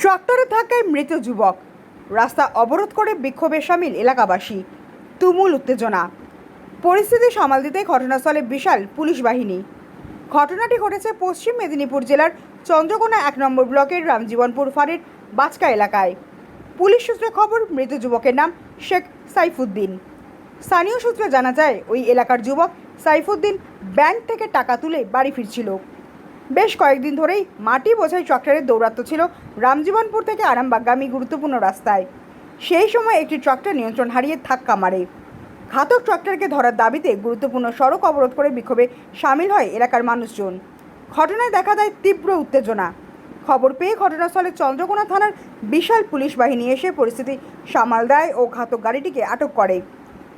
ট্রাক্টরের ধাক্কায় মৃত যুবক। রাস্তা অবরোধ করে বিক্ষোভে সামিল এলাকাবাসী। তুমুল উত্তেজনা। পরিস্থিতি সামাল দিতে ঘটনাস্থলে বিশাল পুলিশ বাহিনী। ঘটনাটি ঘটেছে পশ্চিম মেদিনীপুর জেলার চন্দ্রকোনা এক নম্বর ব্লকের রামজীবনপুর ফাঁড়ির বাচকা এলাকায়। পুলিশ সূত্রে খবর, মৃত যুবকের নাম শেখ সাইফুদ্দিন। স্থানীয় সূত্রে জানা যায়, ওই এলাকার যুবক সাইফুদ্দিন ব্যাংক থেকে টাকা তুলে বাড়ি ফিরছিল। বেশ কয়েকদিন ধরেই মাটি বোঝাই ট্রাক্টরের দৌরাত্ম ছিল রামজীবনপুর থেকে আরামবাগামী গুরুত্বপূর্ণ রাস্তায়। সেই সময় একটি ট্রাক্টর নিয়ন্ত্রণ হারিয়ে ধাক্কা মারে। ঘাতক ট্রাক্টরকে ধরার দাবিতে গুরুত্বপূর্ণ সড়ক অবরোধ করে বিক্ষোভে সামিল হয় এলাকার মানুষজন। ঘটনায় দেখা দেয় তীব্র উত্তেজনা। খবর পেয়ে ঘটনাস্থলে চন্দ্রকোনা থানার বিশাল পুলিশ বাহিনী এসে পরিস্থিতি সামাল দেয় ও ঘাতক গাড়িটিকে আটক করে।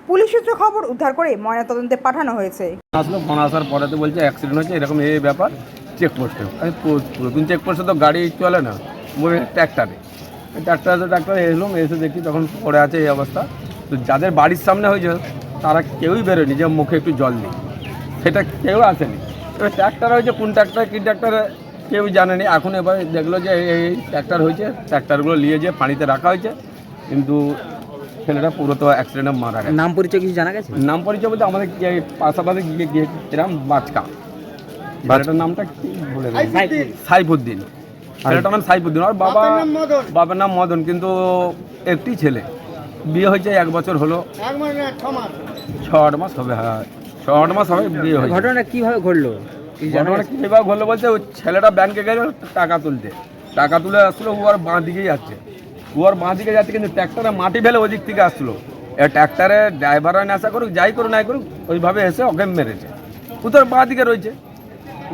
পুলিশ সূত্রে খবর উদ্ধার করে ময়নাতদন্তে পাঠানো হয়েছে। আসলো, ফোন আসার পরে তো বলছে অ্যাক্সিডেন্ট হয়েছে, এরকম এই ব্যাপার। চেকপোস্টে। আমি পু- নতুন চেকপোস্টে তো গাড়ি চলে না বলে ট্র্যাক্টারে। ট্র্যাক্টারে ট্র্যাক্টারে এলাম এসে দেখি তখন পড়ে আছে এই অবস্থা। তো যাদের বাড়ির সামনে হয়েছে তারা কেউই বেরোয়নি যে মুখে একটু জল দিই সেটা কেউ আসেনি। এবার ট্র্যাক্টার হয়েছে কোন ট্র্যাক্টার কী ট্র্যাক্টারে কেউ জানেনি। এখন এবার দেখল যে এই ট্র্যাক্টার হয়েছে ট্র্যাক্টারগুলো নিয়ে যেয়ে পানিতে রাখা হয়েছে। কিন্তু ছেলেটা পুরো তো অ্যাক্সিডেন্টে মারা গেছে। নাম পরিচয় কিছু জানা গেছে? নাম পরিচয় বলতে আমাদের পাশাপাশি গিয়ে গিয়ে এরম বাচকা। ছেলেটার নামটা কি বলে সাইফুদ্দিন। ছেলেটার নাম সাইফুদ্দিন। আর বাবা বাবার নাম মদন। কিন্তু একটি ছেলে। বিয়ে হয়েছে এক বছর হলো। ছ আট মাস হবে হ্যাঁ। ছ আট মাস হবে বিয়ে হয়েছে। ঘটনাটা কীভাবে ঘটলো? কিছু ঘটনা কীভাবে ঘটলো বলতে ওই ছেলেটা ব্যাংকে গেল টাকা তুলতে। টাকা তুলে আসলো ও আর বাঁ দিকেই যাচ্ছে। ও আর বাঁ দিকে যাচ্ছে কিন্তু ট্র্যাক্টরে মাটি ফেলে ওই দিক থেকে আসলো। এবার ট্র্যাক্টরে ড্রাইভাররা নেশা করুক যাই করুক নাই করুক ওইভাবে এসে ওকে মেরেছে। ও তোর বাঁ দিকে রয়েছে।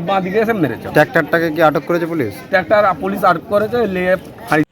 বাঁ দিকে এসে মেরেছে। ট্র্যাক্টরটাকে কি আটক করেছে পুলিশ? ট্র্যাক্টর পুলিশ আটক করেছে নিয়ে ফাঁড়ি